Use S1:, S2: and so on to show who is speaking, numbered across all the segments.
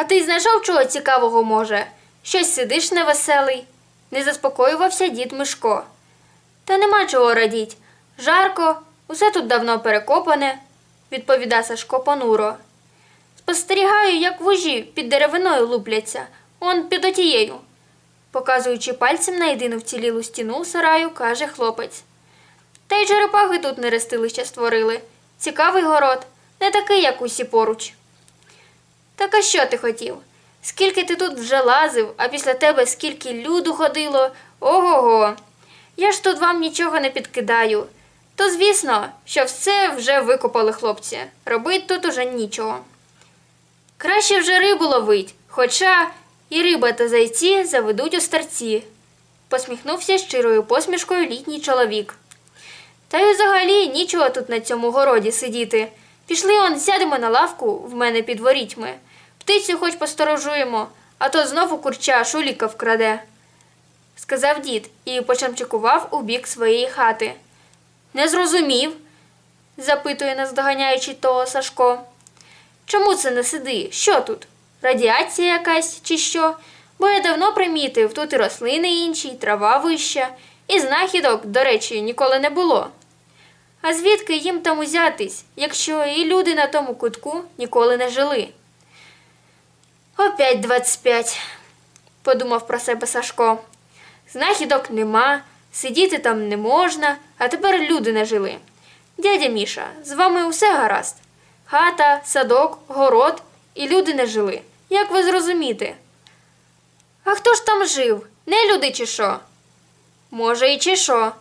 S1: А ти знайшов чого цікавого може? Щось сидиш невеселий? Не заспокоювався дід Мишко. Та нема чого радіть. Жарко, усе тут давно перекопане, відповіда Сашко понуро. Спостерігаю, як вужі під деревиною лупляться, он під отією. Показуючи пальцем на єдину вцілілу стіну сараю, каже хлопець. Та й черепахи тут нерестилище створили. Цікавий город, не такий, як усі поруч. Так а що ти хотів? Скільки ти тут вже лазив, а після тебе скільки люду ходило, ого-го. Я ж тут вам нічого не підкидаю. То звісно, що все вже викопали хлопці. Робить тут уже нічого. Краще вже рибу ловить, хоча і риба та зайці заведуть у старці. Посміхнувся щирою посмішкою літній чоловік. Та й взагалі нічого тут на цьому городі сидіти. Пішли он, сядемо на лавку в мене під ворітьми. Птицю хоч посторожуємо, а то знову курча шуліка вкраде. Сказав дід і почамчикував у бік своєї хати. Не зрозумів, запитує, наздоганяючи того Сашко. Чому це не сиди? Що тут? Радіація якась чи що? Бо я давно примітив, тут і рослини інші, і трава вища, і знахідок, до речі, ніколи не було. А звідки їм там узятись, якщо і люди на тому кутку ніколи не жили? Опять 25, подумав про себе Сашко. Знахідок нема, сидіти там не можна, а тепер люди не жили. Дядя Міша, з вами усе гаразд. Хата, садок, город і люди не жили. Як ви зрозуміти? А хто ж там жив? Не люди чи що? Може, і чи що?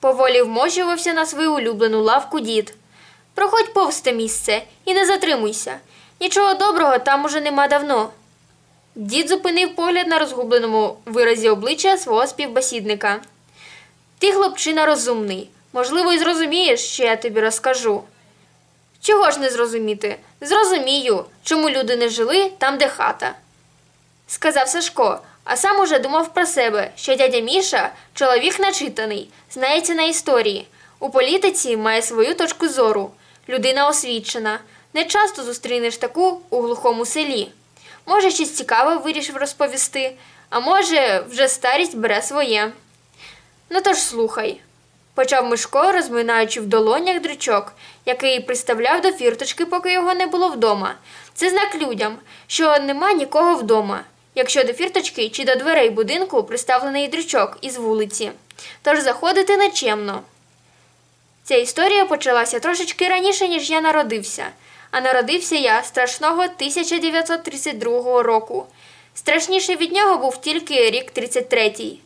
S1: Поволі вмощувався на свою улюблену лавку дід. Проходь повз те місце і не затримуйся. Нічого доброго там уже нема давно. Дід зупинив погляд на розгубленому виразі обличчя свого співбесідника. Ти, хлопчина, розумний. Можливо, і зрозумієш, що я тобі розкажу. Чого ж не зрозуміти? Зрозумію, чому люди не жили там, де хата. Сказав Сашко, а сам уже думав про себе, що дядя Міша чоловік начитаний, знається на історії. У політиці має свою точку зору. Людина освічена. Не часто зустрінеш таку у глухому селі. Може, щось цікаве вирішив розповісти, а може, вже старість бере своє. Ну тож слухай. Почав Мишко, розминаючи в долонях дрючок, який приставляв до фірточки, поки його не було вдома. Це знак людям, що нема нікого вдома, якщо до фірточки чи до дверей будинку приставлений дрючок із вулиці. Тож заходити нечемно. Ця історія почалася трошечки раніше, ніж я народився. А народився я страшного 1932 року. Страшніше від нього був тільки рік 33-й.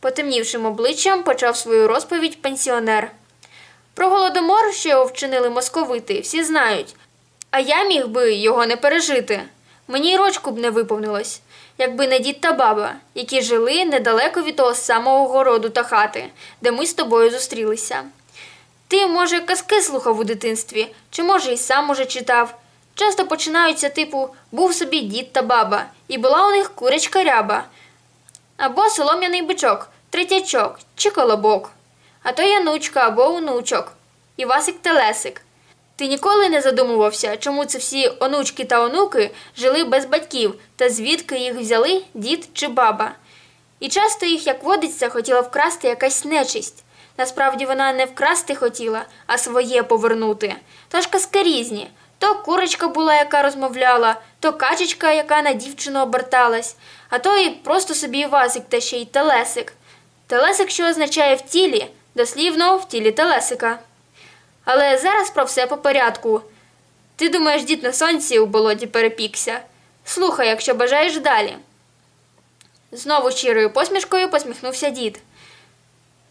S1: Потемнівшим обличчям почав свою розповідь пенсіонер. Про голодомор, що його вчинили московити, всі знають, а я міг би його не пережити. Мені й рочку б не виповнилось, якби не дід та баба, які жили недалеко від того самого городу та хати, де ми з тобою зустрілися. Ти, може, казки слухав у дитинстві, чи може і сам уже читав. Часто починаються, типу, був собі дід та баба, і була у них курячка ряба, або солом'яний бичок, третячок чи колобок, а то янучка або онучок, і Васик Телесик. Ти ніколи не задумувався, чому це всі онучки та онуки жили без батьків та звідки їх взяли дід чи баба. І часто їх, як водиться, хотіла вкрасти якась нечисть. Насправді вона не вкрасти хотіла, а своє повернути. Тож казки різні. То курочка була, яка розмовляла, то качечка, яка на дівчину оберталась, а то і просто собі Івасик та ще й телесик. Телесик, що означає в тілі, дослівно в тілі телесика. Але зараз про все по порядку. Ти думаєш, дід на сонці у болоті перепікся. Слухай, якщо бажаєш далі. Знову щирою посмішкою посміхнувся дід.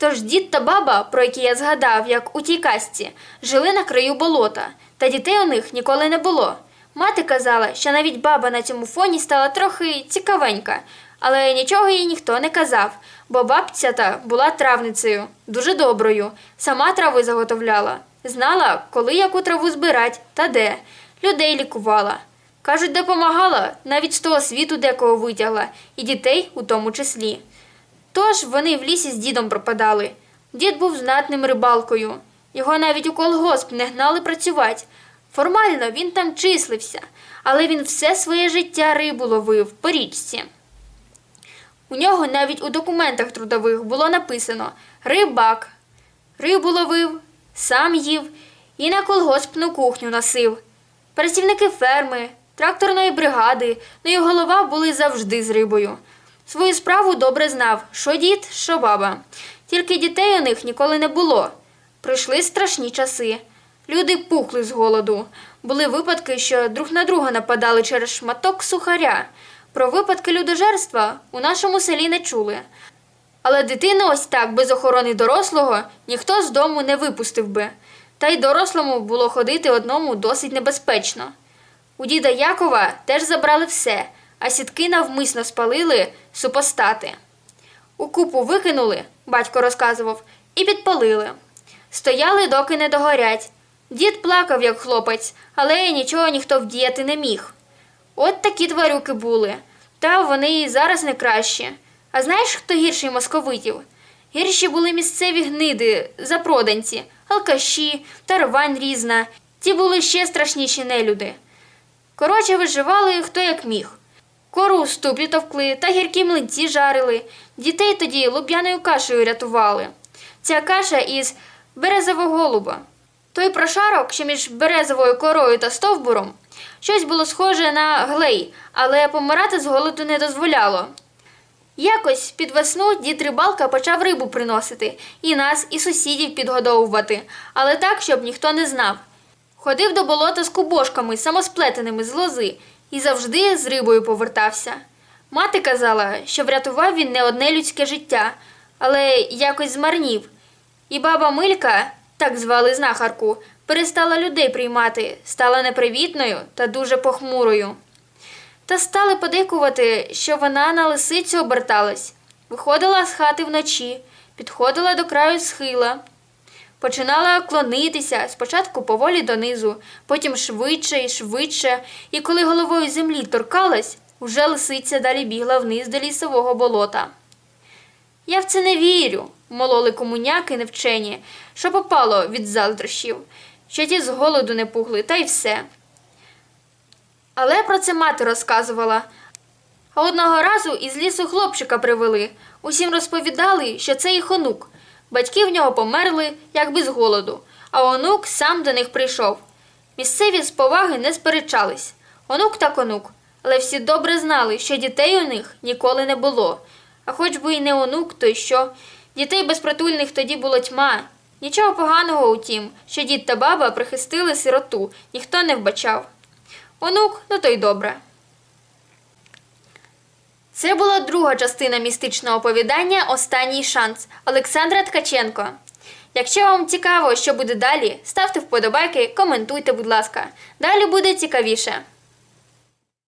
S1: Тож дід та баба, про які я згадав, як у тій казці, жили на краю болота, та дітей у них ніколи не було. Мати казала, що навіть баба на цьому фоні стала трохи цікавенька, але нічого їй ніхто не казав, бо бабця та була травницею, дуже доброю, сама трави заготовляла, знала, коли яку траву збирать та де, людей лікувала. Кажуть, допомагала, навіть з того світу декого витягла, і дітей у тому числі. Тож вони в лісі з дідом пропадали. Дід був знатним рибалкою. Його навіть у колгосп не гнали працювати. Формально він там числився, але він все своє життя рибу ловив по річці. У нього навіть у документах трудових було написано рибак. Рибу ловив, сам їв і на колгоспну кухню носив. Працівники ферми, тракторної бригади, ну і голова були завжди з рибою. Свою справу добре знав, що дід, що баба. Тільки дітей у них ніколи не було. Прийшли страшні часи. Люди пухли з голоду. Були випадки, що друг на друга нападали через шматок сухаря. Про випадки людожерства у нашому селі не чули. Але дитину ось так, без охорони дорослого, ніхто з дому не випустив би. Та й дорослому було ходити одному досить небезпечно. У діда Якова теж забрали все, а сітки навмисно спалили супостати. У купу викинули, батько розказував, і підпалили. Стояли, доки не догорять. Дід плакав, як хлопець, але нічого ніхто вдіяти не міг. От такі тварюки були. Та вони і зараз не кращі. А знаєш, хто гірший московитів? Гірші були місцеві гниди, запроданці, алкаші, та рвань різна. Ті були ще страшніші нелюди. Коротше, виживали хто як міг. Кору у ступлі товкли та гіркі млинці жарили. Дітей тоді луб'яною кашею рятували. Ця каша із березового голуба. Той прошарок, що між березовою корою та стовбуром, щось було схоже на глей, але помирати з голоду не дозволяло. Якось під весну дід рибалка почав рибу приносити і нас, і сусідів підгодовувати, але так, щоб ніхто не знав. Ходив до болота з кубошками, самосплетеними з лози, і завжди з рибою повертався. Мати казала, що врятував він не одне людське життя, але якось змарнів. І баба Милька, так звали знахарку, перестала людей приймати, стала непривітною та дуже похмурою. Та стали подейкувати, що вона на лисицю оберталась, виходила з хати вночі, підходила до краю схила, починала клонитися спочатку поволі донизу, потім швидше і швидше, і коли головою землі торкалась, уже лисиця далі бігла вниз до лісового болота. Я в це не вірю, мололи комуняки невчені, що попало від заздрощів, що ті з голоду не пухли, та й все. Але про це мати розказувала. А одного разу із лісу хлопчика привели. Усім розповідали, що це їх онук. Батьки в нього померли, якби з голоду, а онук сам до них прийшов. Місцеві з поваги не сперечались. Онук так онук, але всі добре знали, що дітей у них ніколи не було. А хоч би й не онук, то й що? Дітей безпритульних тоді було тьма. Нічого поганого у тім, що дід та баба прихистили сироту, ніхто не вбачав. Онук, ну то й добре. Це була друга частина містичного оповідання Останній шанс Олександра Ткаченко. Якщо вам цікаво, що буде далі, ставте вподобайки, коментуйте, будь ласка. Далі буде цікавіше.